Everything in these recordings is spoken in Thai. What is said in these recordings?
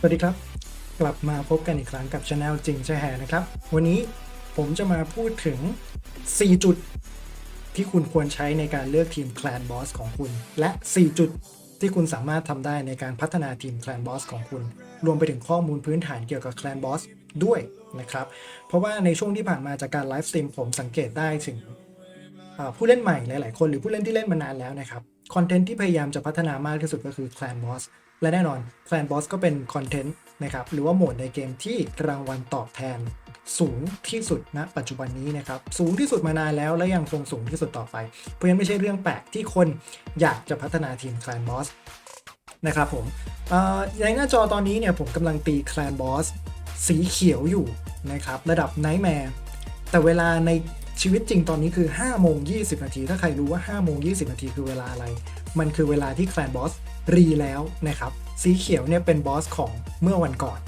สวัสดีครับ กลับมาพบกันอีกครั้งกับช anel จริงใช่แฮนะครับ วันนี้ผมจะมาพูดถึง 4 จุดที่คุณควรใช้ในการเลือกทีมแคลนบอสของคุณ และ 4 จุดที่คุณสามารถทำได้ในการพัฒนาทีมแคลนบอสของคุณ รวมไปถึงข้อมูลพื้นฐานเกี่ยวกับแคลนบอสด้วยนะครับ เพราะว่าในช่วงที่ผ่านมาจากการไลฟ์สตรีมผมสังเกตได้ถึงผู้เล่นใหม่หลาย ๆ คนหรือผู้เล่นที่เล่นมานานแล้วนะครับคอนเทนต์ที่พยายามจะพัฒนามากที่สุดก็คือ Clan Boss และแน่นอน Clan Boss ก็เป็นคอนเทนต์นะครับหรือว่าโหมดในเกมที่รางวัลตอบแทนสูงที่สุดณปัจจุบันนี้นะครับสูงที่สุดมานานแล้วและยังคงสูงที่สุดต่อไป เพราะฉะนั้นไม่ใช่เรื่องแปลกที่คนอยากจะพัฒนาทีม Clan Boss นะครับผมในหน้าจอตอนนี้เนี่ยผมกำลังตี Clan Boss สีเขียวอยู่นะครับระดับ Nightmare แต่เวลาในชีวิตจริงตอนนี้คือ5โมง20 นาที ถ้าใครรู้ว่า5โมง20 นาทีคือเวลาอะไร มันคือเวลาที่แคลนบอส รีแล้วนะครับ สีเขียวเนี่ยเป็นบอสของเมื่อวันก่อน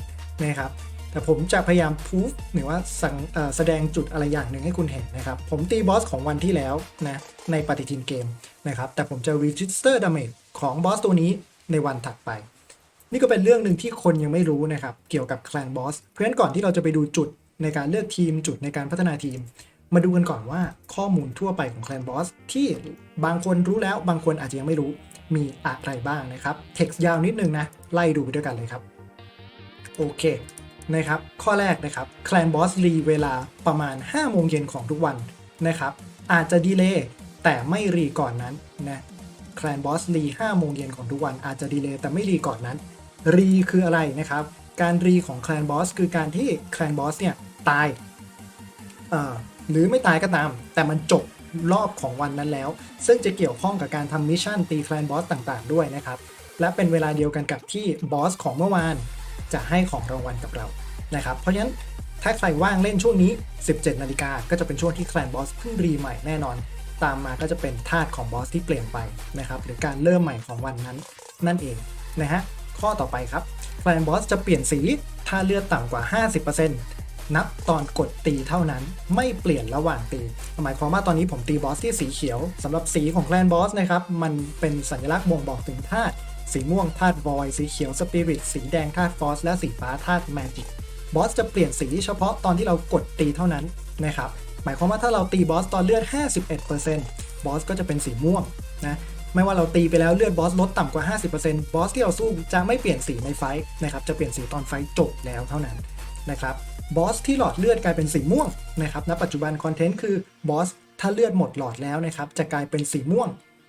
นะครับ แต่ผมจะพยายามพูฟหรือว่าสังแสดงจุดอะไรอย่างหนึ่งให้คุณเห็นนะครับ ผมตีบอสของวันที่แล้วนะในปฏิทินเกมนะครับ แต่ผมจะ register damage ของบอสตัวนี้ในวันถัดไป นี่ก็เป็นเรื่องหนึ่งที่คนยังไม่รู้นะครับ เกี่ยวกับแคลนบอส เพราะฉะนั้นก่อนที่เราจะไปดูจุดในการเลือกทีมจุดในการพัฒนาทีม มาดูกันก่อนว่าข้อมูลทั่วไปของแคลนบอสที่บางคนรู้แล้วบางคนอาจจะยังไม่รู้ มีอะไรบ้างนะครับเท็กซ์ยาวนิดนึงนะ ไล่ดูไปด้วยกันเลยครับ โอเคนะครับ ข้อแรกนะครับแคลนบอสรีเวลาประมาณ 5 โมงเย็นของทุกวันนะครับ อาจจะดีเลย์แต่ไม่รีก่อนนั้นนะแคลนบอสรี5โมงเย็นของทุกวัน อาจจะดีเลย์แต่ไม่รีก่อนนั้น รีคืออะไรนะครับ การรีของแคลนบอสคือการที่แคลนบอสเนี่ยตาย เอ่อ หรือไม่ตายก็ตาม แต่มันจบ รอบของวันนั้นแล้ว ซึ่งจะเกี่ยวข้องกับการทำมิชชั่นตีแคลนบอสต่างๆ ด้วยนะครับ และเป็นเวลาเดียวกันกับที่บอสของเมื่อวานจะให้ของรางวัลกับเรานะครับ เพราะฉะนั้นถ้าใครว่างเล่นช่วงนี้ 17 นาฬิกาก็จะเป็นช่วงที่แคลนบอสเพิ่งรีใหม่แน่นอน ตามมาก็จะเป็นธาตุของบอสที่เปลี่ยนไปนะครับหรือการเริ่มใหม่ของวันนั้นนั่นเองนะฮะข้อต่อไปครับแคลนบอสจะเปลี่ยนสีถ้าเลือดต่ำกว่า 50% นับตอนกดตีเท่านั้น ไม่เปลี่ยนระหว่างตี หมายความว่าตอนนี้ผมตีบอสที่สีเขียวสำหรับสีของแคลนบอสนะครับ มันเป็นสัญลักษณ์บ่งบอกถึงธาตุสีม่วงธาตุวอย สีเขียวสปิริต สีแดงธาตุฟอส และสีฟ้าธาตุแมจิก บอสจะเปลี่ยนสีเฉพาะตอนที่เรากดตีเท่านั้นนะครับ หมายความว่าถ้าเราตีบอสตอนเลือด 51%บอสก็จะเป็นสีม่วงนะ ไม่ว่าเราตีไปแล้วเลือดบอสลดต่ำกว่า 50%บอสที่เราสู้จะไม่เปลี่ยนสีในไฟ์นะครับ จะเปลี่ยนสีตอนไฟ์จบแล้วเท่านั้น นะครับบอสที่หลอดเลือดกลายเป็นสีม่วงนะครับณปัจจุบันคอนเทนต์คือบอสถ้าเลือดหมดหลอดแล้วนะครับจะกลายเป็นสีม่วง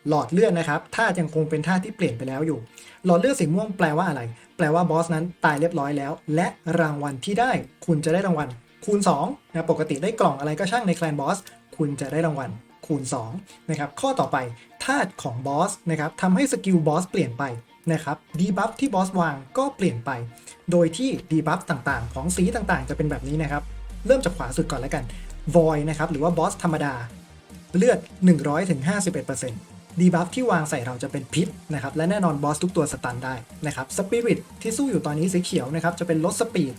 หลอดเลือดนะครับถ้ายังคงเป็นท่าที่เปลี่ยนไปแล้วอยู่ หลอดเลือดสีม่วงแปลว่าอะไร แปลว่าบอสนั้นตายเรียบร้อยแล้ว และรางวัลที่ได้ คุณจะได้รางวัล คูณ2นะปกติได้กล่องอะไรก็ช่างในแคลนบอสคุณจะได้รางวัลคูณ2นะครับข้อต่อไปธาตุของบอสนะครับทำให้สกิลบอสเปลี่ยนไป นะครับดีบัฟที่บอสวางก็เปลี่ยนไป โดยที่ดีบัฟต่างๆ ของสีต่างๆ จะเป็นแบบนี้นะครับ เริ่มจากขวาสุดก่อนแล้วกัน Void นะครับหรือว่าบอสธรรมดา เลือด 100-51%ดีบัฟที่วางใส่เราจะเป็นพิษนะครับและแน่นอนบอสทุกตัวสตันได้นะครับสปิริตที่สู้อยู่ตอนนี้สีเขียวนะครับจะเป็นลดสปีด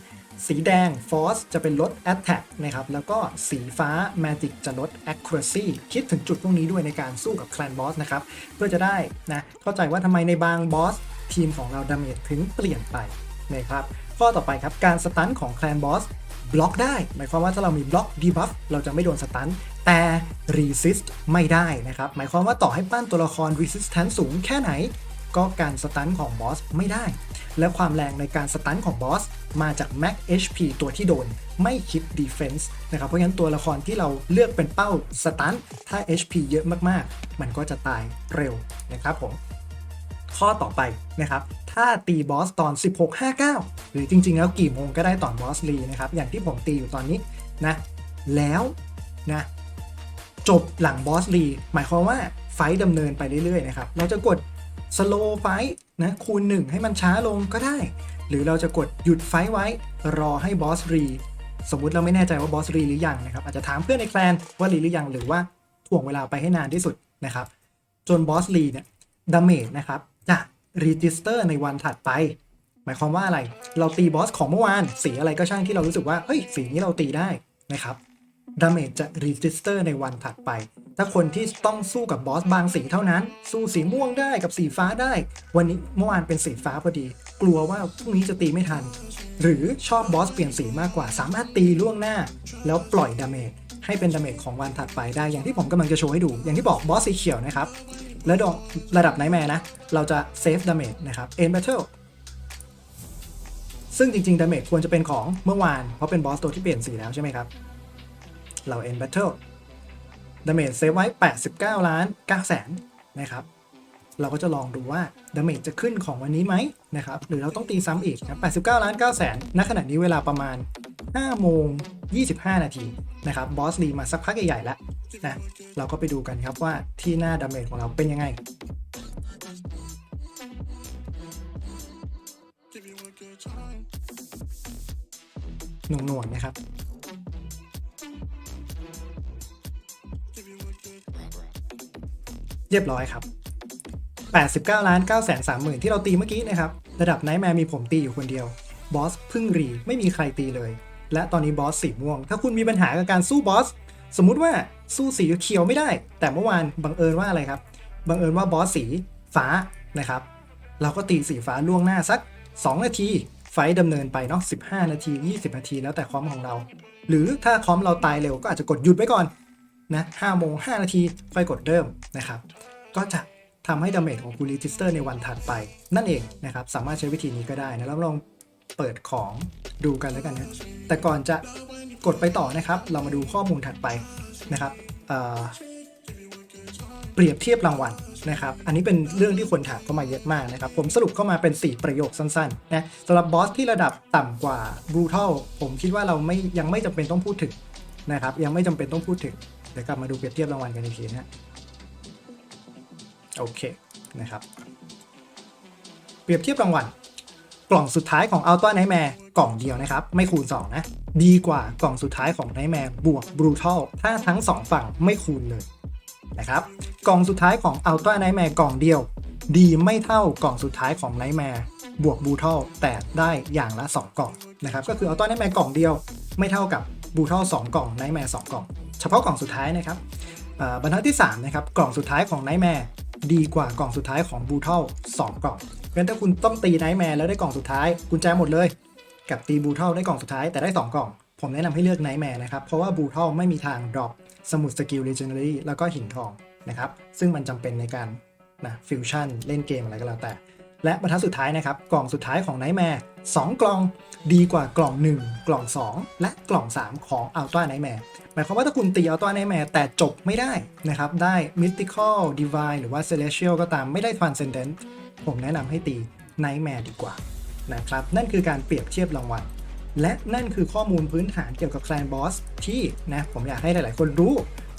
สีแดง Force จะเป็นลด Attack นะครับ แล้วก็สีฟ้า Magic จะลด Accuracy คิดถึงจุดพวกนี้ด้วยในการสู้กับ Clan Boss นะครับ เพื่อจะได้นะเข้าใจว่าทำไมในบางบอสทีมของเราดาเมจถึงเปลี่ยนไปนะครับข้อต่อไปครับการสตันของ Clan Boss บล็อกได้ หมายความว่าถ้าเรามีบล็อกดีบัฟเราจะไม่โดนสตันแต่ resist ไม่ได้นะครับ หมายความว่าต่อให้ปั้นตัวละคร resistance สูงแค่ไหน ก็การสตันของบอสไม่ได้ และความแรงในการสตันของบอสมาจาก max HP ตัวที่โดนไม่คิด defense นะครับ เพราะฉะนั้นตัวละครที่เราเลือกเป็นเป้าสตันถ้า HP เยอะมากๆ มันก็จะตายเร็วนะครับผม ข้อต่อไปนะครับถ้าตีบอสตอน 16.59 หรือจริง ๆ แล้วกี่โมงก็ได้ตอนบอสลีนะครับ อย่างที่ผมตีอยู่ตอนนี้นะ แล้วนะจบหลังบอสลีหมายความว่าไฟต์ดำเนินไปเรื่อยๆนะครับ เราจะกด สโลไฟต์นะคูณ 1 ให้มันช้าลงก็ได้ หรือเราจะกดหยุดไฟต์ไว้ รอให้บอสรีสมมุติเราไม่แน่ใจว่าบอสรีหรือยังนะครับอาจจะถามเพื่อนในแคลนว่ารีหรือยังหรือว่าถ่วงเวลาไปให้นานที่สุดนะครับ จนบอสลีเนี่ยดาเมจนะครับจะรีจิสเตอร์ในวันถัดไป หมายความว่าอะไร เราตีบอสของเมื่อวาน สีอะไรก็ช่างที่เรารู้สึกว่าเฮ้ยสีนี้เราตีได้นะครับดาเมจจะรีจิสเตอร์ในวันถัดไป ถ้าคนที่ต้องสู้กับบอสบางสีเท่านั้น สู้สีม่วงได้กับสีฟ้าได้ วันนี้เมื่อวานเป็นสีฟ้าพอดี กลัวว่าพรุ่งนี้จะตีไม่ทัน หรือชอบบอสเปลี่ยนสีมากกว่า สามารถตีล่วงหน้า แล้วปล่อยดาเมจให้เป็นดาเมจของวันถัดไปได้อย่างที่ผมกำลังจะโชว์ให้ดู อย่างที่บอกบอสสีเขียวนะครับแล้วดอกระดับไนแมร์นะ เราจะเซฟดาเมจนะครับเอ็นแบทเทิลซึ่งจริงๆดาเมจควรจะเป็นของเมื่อวาน เพราะเป็นบอสตัวที่เปลี่ยนสีแล้วใช่ไหมครับ เราเอ็นแบทเทิล ดาเมจเซฟไว้ 89 ล้าน9แสนนะครับเราก็จะลองดูว่าดาเมจจะขึ้นของวันนี้ไหมนะครับหรือเราต้องตีซ้ำอีกนะ89 ล้าน9แสนณขณะนี้เวลาประมาณ 5 โมง 25 นาทีนะครับบอสรีมาสักพักใหญ่ๆแล้วนะเราก็ไปดูกันครับว่าที่หน้าดาเมจของเราเป็นยังไงหน่วงๆนะครับ เรียบร้อยครับ 89ล้าน9แสน3หมื่นที่เราตีเมื่อกี้นะครับ ระดับไนท์แมร์มีผมตีอยู่คนเดียว บอสพึ่งรี ไม่มีใครตีเลย และตอนนี้บอสสีม่วง ถ้าคุณมีปัญหากับการสู้บอส สมมุติว่าสู้สีเขียวไม่ได้ แต่เมื่อวานบังเอิญว่าอะไรครับ บังเอิญว่าบอสสีฟ้านะครับ เราก็ตีสีฟ้าล่วงหน้าสัก 2 นาที ไฟต์ดำเนินไปเนาะ 15 นาที 20 นาที แล้วแต่คอมของเรา หรือถ้าคอมเราตายเร็วก็อาจจะกดหยุดไว้ก่อน นะ5โมง5นาทีค่อยกดเริ่มนะครับ ก็จะทำให้ดาเมจของคุณรีจิสเตอร์ในวันถัดไปนั่นเองนะครับ สามารถใช้วิธีนี้ก็ได้นะแล้วลองเปิดของดูกันแล้วกันนะ แต่ก่อนจะกดไปต่อนะครับ เรามาดูข้อมูลถัดไปนะครับเเปรียบเทียบรางวัลนะครับ อันนี้เป็นเรื่องที่คนถามเข้ามาเยอะมากนะครับ ผมสรุปเข้ามาเป็น 4 ประโยคสั้นๆนะสำหรับบอสที่ระดับต่ำกว่า Brutal ผมคิดว่าเราไม่ยังไม่จำเป็นต้องพูดถึงนะครับ ยังไม่จำเป็นต้องพูดถึง เดี๋ยวกลับมาดูเปรียบเทียบรางวัลกันอีกทีนะโอเคนะครับ เปรียบเทียบรางวัลกล่องสุดท้ายของอัลต้าไนแมร์กล่องเดียวนะครับ ไม่คูณ 2 นะ ดีกว่ากล่องสุดท้ายของไนแมร์บวกบรูทัลถ้าทั้ง 2 ฝั่งไม่คูณเลยนะครับกล่องสุดท้ายของอัลต้าไนแมร์กล่องเดียว ดีไม่เท่ากล่องสุดท้ายของไนแมร์บวกบูทัลแต่ได้อย่างละ 2 กล่องนะครับก็คืออัลต้าไนแมร์กล่องเดียว ไม่เท่ากับบูทัล2กล่องไนแมร์2กล่อง เฉพาะกล่องสุดท้ายนะครับบรรทัดที่ 3 นะครับ กล่องสุดท้ายของไนแมร์ดีกว่ากล่องสุดท้ายของบูทัล2กล่องเพราะงั้นถ้าคุณต้องตีไนท์แมนแล้วได้กล่องสุดท้ายกุญแจหมดเลย กับตีบูทัลได้กล่องสุดท้ายแต่ได้ 2 กล่อง ผมแนะนำให้เลือกไนท์แมนนะครับ เพราะว่าบูทัลไม่มีทางดรอปสมุดสกิลเลเจนดารีแล้วก็หินทองนะครับ ซึ่งมันจำเป็นในการนะฟิวชั่นเล่นเกมอะไรก็แล้วแต่ และบรรทัดสุดท้ายนะครับ กล่องสุดท้ายของไนท์แมร์2กล่องดีกว่ากล่อง 1 กล่อง 2 และกล่อง 3 ของอัลต้าไนท์แมร์หมายความว่าถ้าคุณตีอัลต้าไนท์แมร์แต่จบไม่ได้นะครับ ได้ Mystical Divine หรือว่า Celestial ก็ตามไม่ได้ Transcendent ผมแนะนำให้ตี Nightmare ดีกว่านะครับ นั่นคือการเปรียบเทียบรางวัลและนั่นคือข้อมูลพื้นฐานเกี่ยวกับแคลนบอสที่นะผมอยากให้หลาย ๆ คนรู้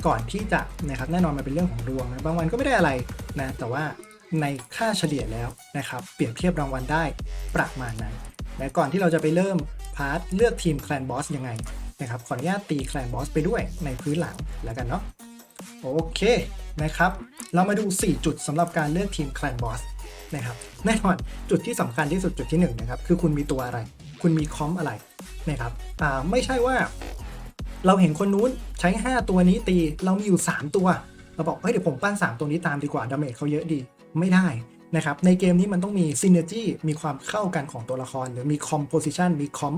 ก่อนที่จะนะครับแน่นอนมันเป็นเรื่องของดวงนะบางวันก็ไม่ได้อะไรนะแต่ว่า ในค่าเฉลี่ยแล้วนะครับ เปรียบเทียบรางวัลได้ประมาณนั้นและก่อนที่เราจะไปเริ่มพาร์ทเลือกทีมแคลนบอสยังไงนะครับ ขออนุญาตตีแคลนบอสไปด้วยในพื้นหลังแล้วกันเนาะโอเคนะครับ เรามาดู 4 จุดสำหรับการเลือกทีมแคลนบอสนะครับแน่นอนจุดที่สำคัญที่สุดจุดที่1นะครับคือคุณมีตัวอะไร คุณมีคอมอะไรนะครับอ่าไม่ใช่ว่า เราเห็นคนนู้นใช้ 5 ตัวนี้ตีเรามีอยู่ 3 ตัว เราบอกเฮ้ยเดี๋ยวผมปั้น 3 ตัวนี้ตามดีกว่าดาเมจเขาเยอะดี ไม่ได้นะครับในเกมนี้มันต้องมีซินเนอร์จีมีความเข้ากันของตัวละคร หรือมีคอมโพสิชันมีคอม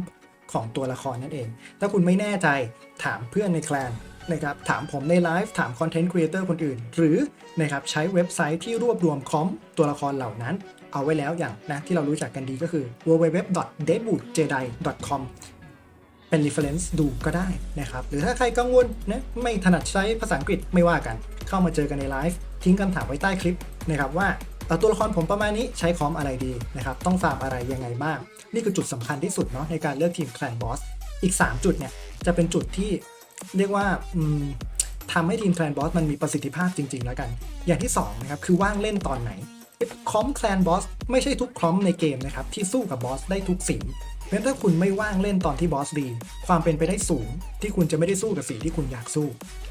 ของตัวละครนั่นเอง ถ้าคุณไม่แน่ใจถามเพื่อนในแคลนนะครับถามผมในไลฟ์ถามคอนเทนต์ครีเอเตอร์คนอื่น หรือนะครับใช้เว็บไซต์ที่รวบรวมคอมตัวละครเหล่านั้น เอาไว้แล้วอย่างนะที่เรารู้จักกันดีก็คือ www.debutjedi.com เป็น reference ดูก็ได้นะครับ หรือถ้าใครกังวลนะไม่ถนัดใช้ภาษาอังกฤษไม่ว่ากัน เข้ามาเจอกันในไลฟ์ทิ้งคำถามไว้ใต้คลิป นะครับว่าตัวละครผมประมาณนี้ใช้คอมอะไรดีนะครับต้องฟาร์มอะไรยังไงบ้าง นี่คือจุดสำคัญที่สุดเนาะในการเลือกทีมแคลนบอสอีก 3 จุดเนี่ยจะเป็นจุดที่เรียกว่าอืมทำให้ทีมแคลนบอสมันมีประสิทธิภาพจริง ๆ แล้วกัน อย่างที่2นะครับคือว่างเล่นตอนไหนคอมแคลนบอสไม่ใช่ทุกคอมในเกมนะครับที่สู้กับบอสได้ทุกสี เพราะฉะนั้นถ้าคุณไม่ว่างเล่นตอนที่บอสดีความเป็นไปได้สูงที่คุณจะไม่ได้สู้กับสีที่คุณอยากสู้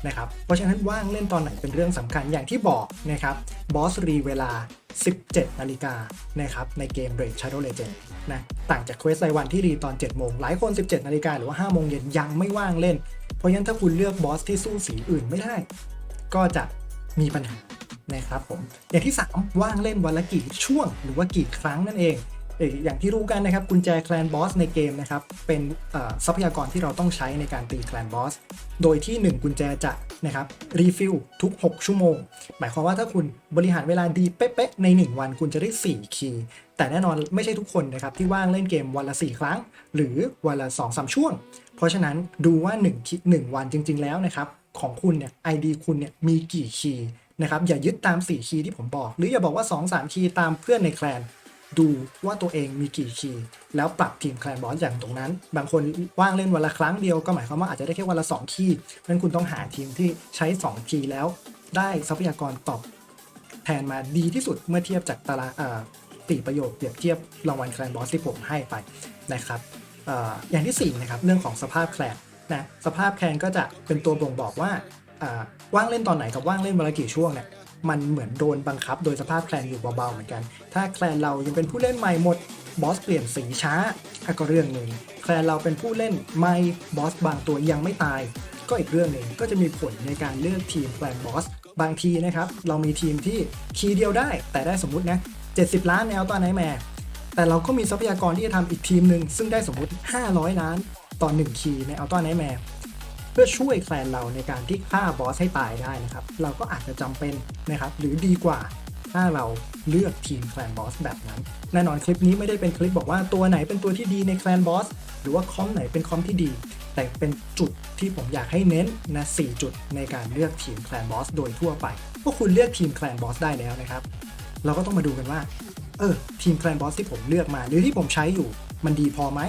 นะครับเพราะฉะนั้นว่างเล่นตอนไหนเป็นเรื่องสำคัญอย่างที่บอกนะครับบอสรีเวลา 17 นาฬิกานะครับในเกม Raid Shadow Legend นะต่างจากเควสรายวันที่รีตอน 7 โมง หลายคน 17 นาฬิกาหรือว่า 5 โมงเย็นยังไม่ว่างเล่น เพราะฉะนั้นถ้าคุณเลือกบอสที่สู้สีอื่นไม่ได้ ก็จะมีปัญหานะครับผมอย่างที่ 3 ว่างเล่นวันละกี่ช่วงหรือว่ากี่ครั้งนั่นเอง อย่างที่รู้กันนะครับกุญแจแคลนบอสในเกมนะครับเป็นทรัพยากรที่เราต้องใช้ในการตีแคลนบอสโดยที่ 1 กุญแจจะนะครับรีฟิลทุก 6 ชั่วโมง หมายความว่าถ้าคุณบริหารเวลาดีเป๊ะๆใน 1 วันคุณจะได้ 4 คีย์แต่แน่นอนไม่ใช่ทุกคนนะครับที่ว่างเล่นเกมวันละ 4 ครั้ง หรือวันละ2อสช่วง เพราะฉะนั้นดูว่า1คิ1วันจริง ๆ แล้วนะครับของคุณเนี่ย ID คุณเนี่ยมีกี่คีย์นะครับอย่ายึดตาม 4 คีย์ที่ผมบอก หรืออย่าบอกว่า 2-3 คีย์ตามเพื่อนในแคลน ดูว่าตัวเองมีกี่คีย์แล้วปรับทีมแคลนบอสอย่างตรงนั้น บางคนว่างเล่นวันละครั้งเดียวก็หมายความว่าอาจจะได้แค่วันละ 2 คีย์นั้นคุณต้องหาทีมที่ใช้ 2 คีย์แล้วได้ทรัพยากรตอบแทนมาดีที่สุดเมื่อเทียบจากตารางเอ่อตีประโยชน์เปรียบเทียบรางวัลแคลนบอสที่ผมให้ไปนะครับออย่างที่4นะครับเรื่องของสภาพแคลนนะสภาพแคลนก็จะเป็นตัวบ่งบอกว่าอ่าว่างเล่นตอนไหนกับว่างเล่นวันละกี่ช่วงเนี่ย มันเหมือนโดนบังคับโดยสภาพแคลนอยู่เบาๆเหมือนกัน ถ้าแคลนเรายังเป็นผู้เล่นใหม่หมดบอสเปลี่ยนสีช้าอะก็เรื่องหนึ่งแคลนเราเป็นผู้เล่นใหม่บอสบางตัวยังไม่ตาย ก็อีกเรื่องหนึ่งก็จะมีผลในการเลือกทีมแคลนบอสบางทีนะครับ เรามีทีมที่คีย์เดียวได้ แต่ได้สมมตินะ 70 ล้านแนวตอไหนแม่แต่เราก็มีทรัพยากรที่จะทำอีกทีมหนึ่งซึ่งได้สมมติ 500 ล้านต่อ 1 คีย์ในอัลต้าไนแมร์ เพื่อช่วยแคลนเราในการที่ฆ่าบอสให้ตายได้นะครับ เราก็อาจจะจำเป็นนะครับ หรือดีกว่าถ้าเราเลือกทีมแคลนบอสแบบนั้น แน่นอนคลิปนี้ไม่ได้เป็นคลิปบอกว่าตัวไหนเป็นตัวที่ดีในแคลนบอสหรือว่าคอมไหนเป็นคอมที่ดี แต่เป็นจุดที่ผมอยากให้เน้นนะ4จุดในการเลือกทีมแคลนบอสโดยทั่วไปพวกคุณเลือกทีมแคลนบอสได้แล้วนะครับ เราก็ต้องมาดูกันว่า เออ ทีมแคลนบอสที่ผมเลือกมา หรือที่ผมใช้อยู่มันดีพอไหม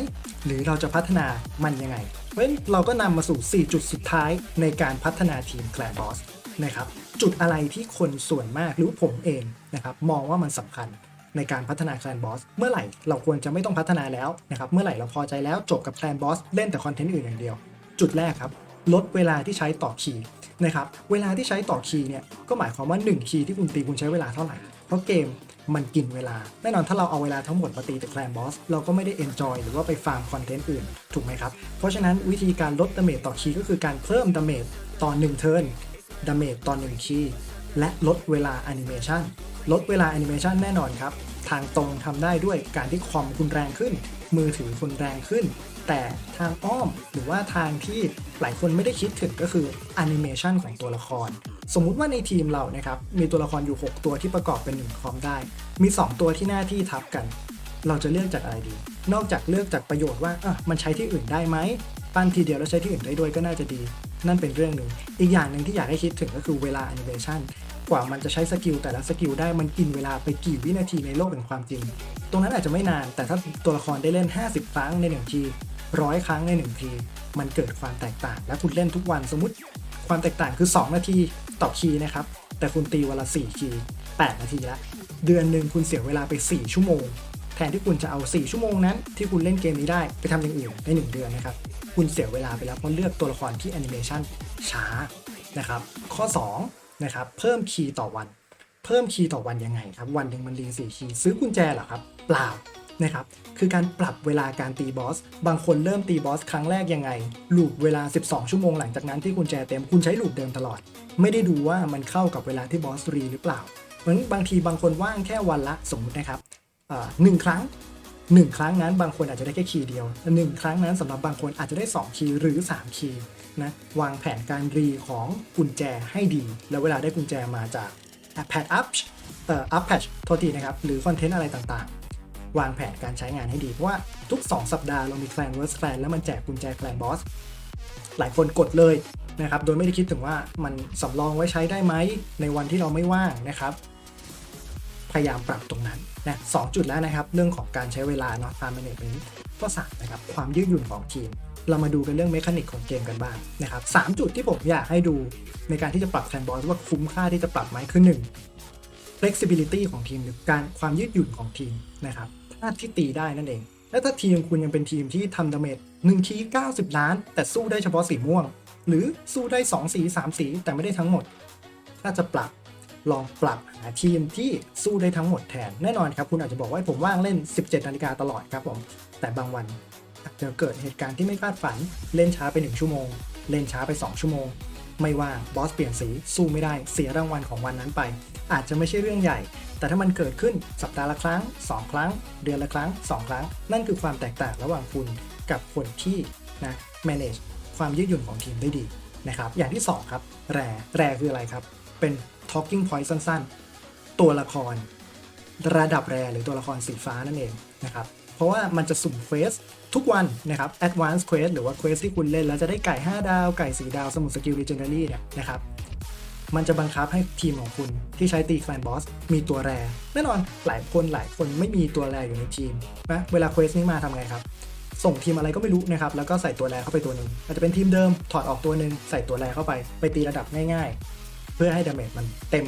หรือเราจะพัฒนามันยังไง เพราะฉะนั้นเราก็นำมาสู่ 4 จุดสุดท้ายในการพัฒนาทีมแคลนบอสนะครับจุดอะไรที่คนส่วนมากหรือผมเองนะครับมองว่ามันสำคัญในการพัฒนาแคลนบอสเมื่อไหร่เราควรจะไม่ต้องพัฒนาแล้วนะครับเมื่อไหร่เราพอใจแล้วจบกับแคลนบอสเล่นแต่คอนเทนต์อื่นอย่างเดียว จุดแรกครับ ลดเวลาที่ใช้ต่อคีย์นะครับเวลาที่ใช้ต่อคีย์เนี่ยก็หมายความว่า 1 คีย์ที่คุณตีคุณใช้เวลาเท่าไหร่ เพราะเกม มันกินเวลา แน่นอนถ้าเราเอาเวลาทั้งหมดมาตีแต่แคลนบอส เราก็ไม่ได้เอนจอยหรือว่าไปฟาร์มคอนเทนต์อื่น ถูกไหมครับ เพราะฉะนั้นวิธีการลดดาเมจต่อคีย์ก็คือการเพิ่มดาเมจต่อ1เทิร์นดาเมจต่อ1คีย์และลดเวลาแอนิเมชันลดเวลาแอนิเมชันแน่นอนครับ ทางตรงทำได้ด้วยการที่คอมคุณแรงขึ้น มือถือคุณแรงขึ้น แต่ทางอ้อมหรือว่าทางที่หลายคนไม่ได้คิดถึงก็คือแอนิเมชันของตัวละคร สมมุติว่าในทีมเรานะครับ มีตัวละครอยู่ 6 ตัวที่ประกอบเป็น1คอมได้ มี 2 ตัวที่หน้าที่ทับกัน เราจะเลือกจากอะไรดี นอกจากเลือกจากประโยชน์ว่าอะมันใช้ที่อื่นได้ไหมปั้นทีเดียวแล้วใช้ที่อื่นได้ด้วยก็น่าจะดี นั่นเป็นเรื่องหนึ่งอีกอย่างหนึ่งที่อยากให้คิดถึงก็คือเวลาแอนิเมชันกว่ามันจะใช้สกิลแต่ละสกิลได้มันกินเวลาไปกี่วินาทีในโลกแห่งความจริง ตรงนั้นอาจจะไม่นาน แต่ถ้าตัวละครได้เล่น 50 ครั้งใน1ที ร้อยครั้งใน1ทีมันเกิดความแตกต่าง และคุณเล่นทุกวันสมมติความแตกต่างคือ 2 นาทีต่อคีย์นะครับ แต่คุณตีวันละ 4 คีย์8นาทีละ เดือนหนึ่งคุณเสียเวลาไป 4 ชั่วโมง แทนที่คุณจะเอา 4 ชั่วโมงนั้น ที่คุณเล่นเกมนี้ได้ไปทำอย่างอื่นใน 1 เดือนนะครับ คุณเสียเวลาไปแล้วเพราะเลือกตัวละครที่แอนิเมชันช้านะครับ ข้อ2นะครับเพิ่มคีย์ต่อวัน เพิ่มคีย์ต่อวันยังไงครับ วันหนึ่งมันรีสี่คีย์ซื้อกุญแจเหรอครับ เปล่า นะครับคือการปรับเวลาการตีบอส บางคนเริ่มตีบอสครั้งแรกยังไง ลูปเวลา 12 ชั่วโมงหลังจากนั้นที่กุญแจเต็มคุณใช้ลูปเดิมตลอด ไม่ได้ดูว่ามันเข้ากับเวลาที่บอสรีหรือเปล่าเพราะฉะนั้นบางทีบางคนว่างแค่วันละสมมตินะครับหนึ่งครั้งหนึ่งครั้งนั้นบางคนอาจจะได้แค่คีย์เดียวหนึ่งครั้งนั้นสำหรับบางคนอาจจะได้ 2 คีย์หรือ 3 คีย์นะวางแผนการรีของกุญแจให้ดี แล้วเวลาได้กุญแจมาจากแพดอัพเอ่ออัพแพชโทษทีนะครับ หรือคอนเทนต์อะไรต่างๆ วางแผนการใช้งานให้ดี เพราะว่าทุก 2 สัปดาห์เรามีแคลนเวิร์สแคลนแล้วมันแจกกุญแจแคลนบอสหลายคนกดเลยนะครับโดยไม่ได้คิดถึงว่ามันสำรองไว้ใช้ได้ไหมในวันที่เราไม่ว่างนะครับ พยายามปรับตรงนั้นนะสองจุดแล้วนะครับ เรื่องของการใช้เวลาเนาะตาม management ข้อสามนะครับความยืดหยุ่นของทีม เรามาดูกันเรื่องเมคานิกของเกมกันบ้างนะครับสามจุดที่ผมอยากให้ดูในการที่จะปรับแคนบอสว่าคุ้มค่าที่จะปรับไหมคือหนึ่ง flexibility ของทีมหรือการความยืดหยุ่นของทีมนะครับาที่ตีได้นั่นเอง แล้วถ้าทีมคุณยังเป็นทีมที่ทำดาเมจหนึ่งที90 ล้าน แต่สู้ได้เฉพาะสีม่วง หรือสู้ได้ 2 สี 3 สีแต่ไม่ได้ทั้งหมด ถ้าจะปรับลองปรับหาทีมที่สู้ได้ทั้งหมดแทนแน่นอนครับคุณอาจจะบอกว่าผมว่างเล่น 17นาฬิกาตลอดครับผมแต่บางวันอาจจะเกิดเหตุการณ์ที่ไม่คาดฝัน เล่นช้าไป 1 ชั่วโมง เล่นช้าไป 2 ชั่วโมง ไม่ว่าบอสเปลี่ยนสีสู้ไม่ได้เสียรางวัลของวันนั้นไป อาจจะไม่ใช่เรื่องใหญ่ แต่ถ้ามันเกิดขึ้นสัปดาห์ละครั้ง 2 ครั้ง เดือนละครั้ง 2 ครั้ง นั่นคือความแตกต่างระหว่างคุณกับคนที่นะ manage ความยืดหยุ่นของทีมได้ดีนะครับอย่างที่ 2 ครับ แรแรคืออะไรครับ เป็น talking point สั้น ๆ ตัวละคร ระดับแรหรือตัวละครสีฟ้านั่นเองนะครับ เพราะว่ามันจะสุ่มเควสทุกวันนะครับ advance quest หรือว่าเควสที่คุณเล่นแล้วจะได้ไก่ 5 ดาว ไก่ 4 ดาวสมุดสกิล legendary เนี่ยนะครับมันจะบังคับให้ทีมของคุณที่ใช้ตีแคลนบอสมีตัวแรแน่นอนหลายคนหลายคนไม่มีตัวแรอยู่ในทีมนะเวลาเควสนี้มาทำไงครับ ส่งทีมอะไรก็ไม่รู้นะครับ แล้วก็ใส่ตัวแรเข้าไปตัวหนึ่งอาจจะเป็นทีมเดิมถอดออกตัวหนึ่งใส่ตัวแรเข้าไปไปตีระดับง่าย ๆ เพื่อให้ดาเมจมันเต็ม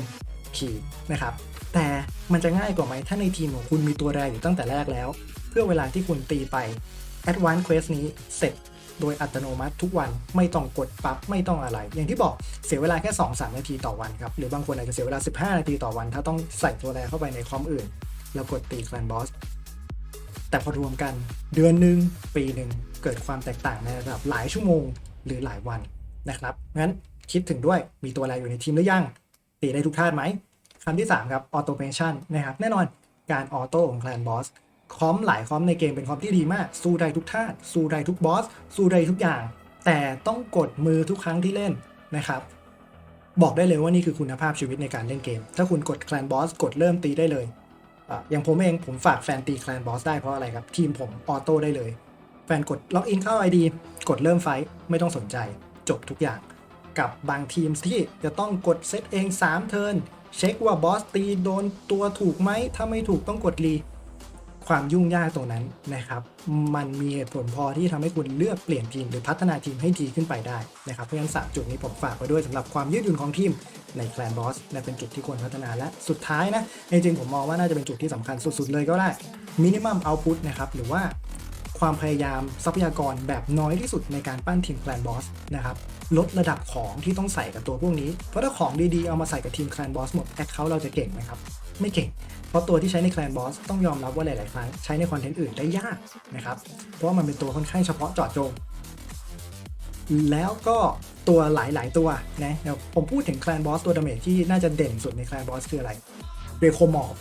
ขีดนะครับ แต่มันจะง่ายกว่าไหมถ้าในทีมของคุณมีตัวแรอยู่ตั้งแต่แรกแล้ว เพื่อเวลาที่คุณตีไป Advanced Quest นี้เสร็จโดยอัตโนมัติทุกวันไม่ต้องกดปั๊บไม่ต้องอะไร อย่างที่บอกเสียเวลาแค่ 2-3 นาทีต่อวันครับ หรือบางคนอาจจะเสียเวลา 15 นาทีต่อวัน ถ้าต้องใส่ตัวแรเข้าไปในคอมอื่น แล้วกดตีแคลนบอสแต่พอรวมกันเดือนหนึ่งปีหนึ่งเกิดความแตกต่างในระดับหลายชั่วโมงหรือหลายวันนะครับงั้นคิดถึงด้วยมีตัวอะไรอยู่ในทีมหรือยังตีได้ทุกท่าไหม คำที่ 3 ครับออโตเมชันนะครับ แน่นอนการออโต้ของแคลนบอสคอมหลายคอมในเกมเป็นคอมที่ดีมาก สู้ได้ทุกท่าสู้ได้ทุกบอส สู้ได้ทุกอย่าง แต่ต้องกดมือทุกครั้งที่เล่นนะครับ บอกได้เลยว่านี่คือคุณภาพชีวิตในการเล่นเกม ถ้าคุณกดแคลนบอสกดเริ่มตีได้เลยออย่างผมเองผมฝากแฟนตีแคลนบอสได้เพราะอะไรครับ ทีมผมออโต้ได้เลย แฟนกดล็อกอินเข้า ID กดเริ่มไฟท์ไม่ต้องสนใจ จบทุกอย่าง กับบางทีมที่จะต้องกดเซตเอง 3 เทิร์น เช็คว่าบอสตีโดนตัวถูกไหม ถ้าไม่ถูกต้องกดรี ความยุ่งยากตรงนั้นนะครับ มันมีเหตุผลพอที่ทำให้คุณเลือกเปลี่ยนทีมหรือพัฒนาทีมให้ดีขึ้นไปได้นะครับ เพราะฉะนั้น3จุดนี้ผมฝากไว้ด้วยสำหรับความยืดหยุ่นของทีมในแคลนบอสและเป็นจุดที่ควรพัฒนาและสุดท้ายนะ จริงๆผมมองว่าน่าจะเป็นจุดที่สำคัญสุดๆเลยก็ได้มินิมัมเอาพุตนะครับหรือว่าความพยายามทรัพยากรแบบน้อยที่สุดในการปั้นทีมแคลนบอสนะครับ ลดระดับของที่ต้องใส่กับตัวพวกนี้ เพราะถ้าของดีๆ เอามาใส่กับทีมแคลนบอสหมดแอคเคาท์เราจะเก่งไหมครับ ไม่เก่ง เพราะตัวที่ใช้ในแคลนบอสต้องยอมรับว่าหลายๆครั้งใช้ในคอนเทนต์อื่นได้ยากนะครับ เพราะมันเป็นตัวค่อนข้างเฉพาะเจาะจง แล้วก็ตัวหลายๆตัวนะเดี๋ยวผมพูดถึงแคลนบอสตัวดาเมจที่น่าจะเด่นสุดในแคลนบอสคืออะไรเรโคมอร์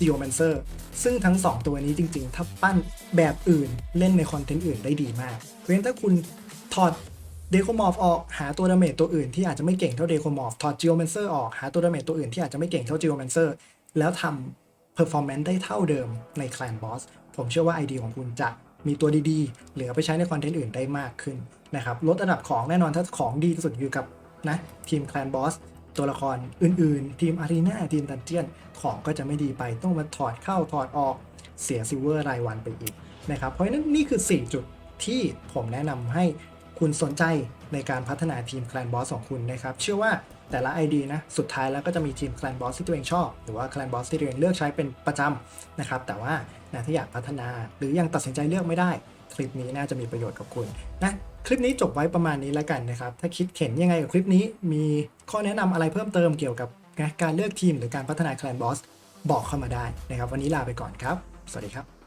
ดิโอแมนเซอร์ซึ่งทั้ง 2 ตัวนี้จริง ๆ ถ้าปั้นแบบอื่นเล่นในคอนเทนต์อื่นได้ดีมากเพราะฉะนั้นถ้าคุณถอด เดโคมอร์ฟออกหาตัวดาเมจตัวอื่นที่อาจจะไม่เก่งเท่าเดโคมอร์ฟถอดจิโอแมนเซอร์ออกหาตัวดาเมจตัวอื่นที่อาจจะไม่เก่งเท่าจิโอแมนเซอร์แล้วทำ performance ได้เท่าเดิมในแคลนบอสผมเชื่อว่าไอเดียของคุณจะมีตัวดีๆ เหลือไปใช้ในคอนเทนต์อื่นได้มากขึ้นนะครับลดระดับของแน่นอนถ้าของดีที่สุดอยู่กับนะทีมแคลนบอสตัวละครอื่นๆ ทีมอารีนาทีมดันเจียนของก็จะไม่ดีไปต้องมาถอดเข้าถอดออกเสียซิลเวอร์รายวันไปอีกนะครับเพราะฉะนั้นนี่คือ 4 จุดที่ผมแนะนำให้ คุณสนใจในการพัฒนาทีมแคลนบอสของคุณนะครับ เชื่อว่าแต่ละ ID นะ สุดท้ายแล้วก็จะมีทีมแคลนบอสที่ตัวเองชอบ หรือว่าแคลนบอสที่ตัวเองเลือกใช้เป็นประจำนะครับ แต่ว่านะถ้าอยากพัฒนาหรือยังตัดสินใจเลือกไม่ได้ คลิปนี้น่าจะมีประโยชน์กับคุณนะคลิปนี้จบไว้ประมาณนี้แล้วกันนะครับ ถ้าคิดเห็นยังไงกับคลิปนี้ มีข้อแนะนำอะไรเพิ่มเติมเกี่ยวกับการเลือกทีมหรือการพัฒนาแคลนบอสบอกเข้ามาได้นะครับ วันนี้ลาไปก่อนครับ สวัสดีครับ